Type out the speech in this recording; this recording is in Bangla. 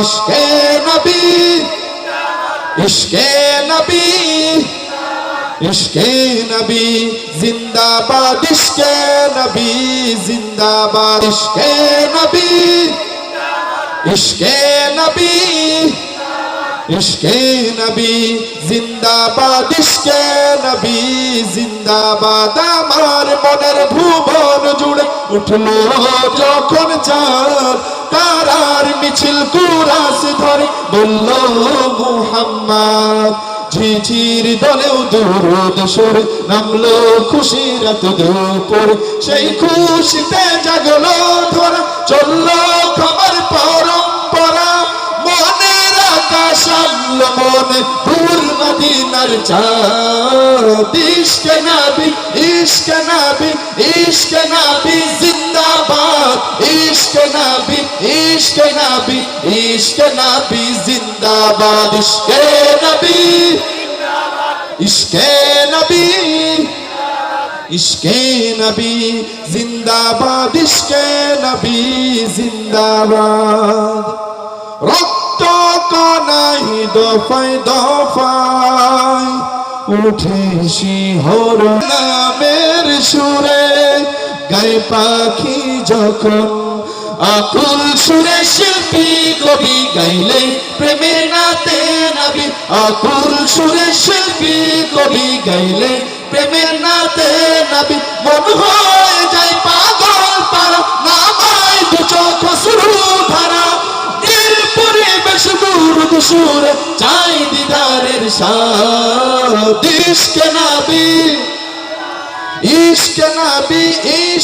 ইশকে নবী ইশকে নবী ইশকে নবী, জিন্দাবাদ, ইশকে নবী, জিন্দাবাদ, ইশকে নবী ইশকে নবী ইশকে নবী, জিন্দাবাদ, ইশকে নবী, জিন্দাবাদ, আমার মনের ভুবন জুড়ে উঠল যখন চাঁদ। তারার মিছিল কুরাস ধরে বলল, মুহাম্মদ। ঝিঝির দলেও দূরদ সরে নামলো, খুশির এত দুপুর। সেই খুশিতে জাগলো, ধরা চলল খবর পরম্পরা। মনের আকাশ আনলো, মনে দূর মদিনার চাঁদ। ইশকে নাবি ইশকে নাবি ইশকে নাবি, জিন্দাবাদ। ইশকে নাবি ইশকে নাবি ইশকে নাবি, জিন্দাবাদ। ইশকে নবী ইশকে নবী ইশকে নবী, জিন্দাবাদ। ইশকে নবী, জিন্দাবাদ। রক্ত কনাই দফায় দফায় উঠে শিহর নামের সুরে গায়ে পাখি যখন আকুল সুরে শিল্পী কবি গাইলে প্রেমের নাতে নাবি। আকুল সুরে শিল্পী কবি গাইলে প্রেমের নাতে নাবি। মন হয়ে যায় পাগল পারা নামায় দু চোখ শুরু ধারা। নীল পরিবেশ মুরুদ সুরে চাই দিদারের সাদ ইশকে নাবি, ইশক নবী